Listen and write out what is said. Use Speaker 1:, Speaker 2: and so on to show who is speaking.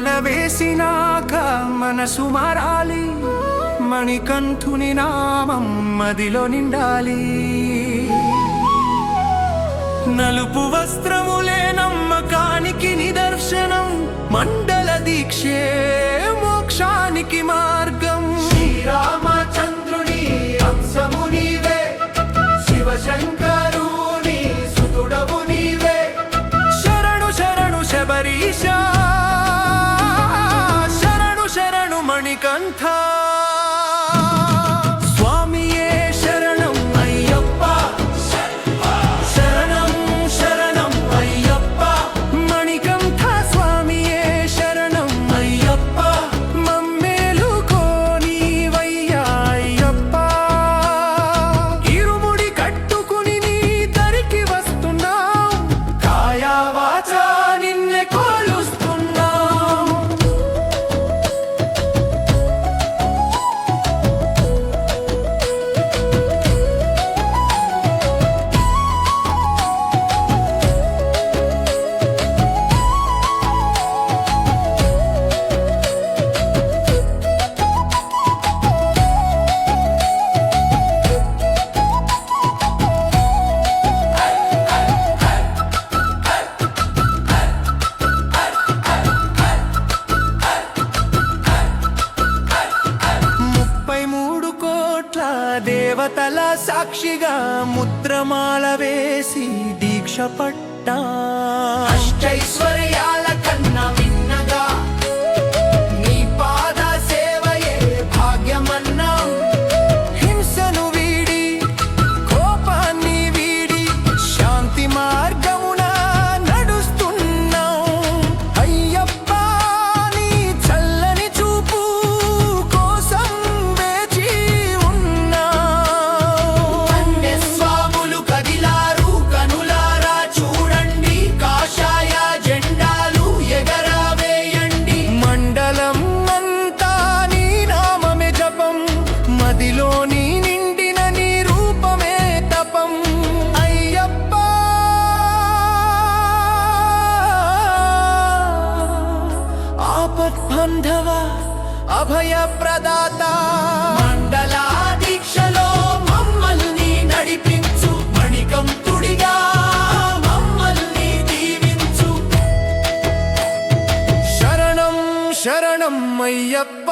Speaker 1: మన వేసినాక మనసు మారాలి. మణికంఠుని నామం మదిలో నిండాలి. నలుపు వస్త్రములే నమ్మకానికి నిదర్శనం. మండల దీక్షే మోక్షానికి మార్గం. శరణు కోట్ల దేవతల సాక్షిగా ముద్రమాల వేసి దీక్ష పట్టా. ఆపద్బంధవ అభయ ప్రదాత మండల దీక్షలో మమ్మల్ని నడిపించు మణికంతుడిగా మమ్మల్ని దీవించు శరణం శరణం అయ్యప్ప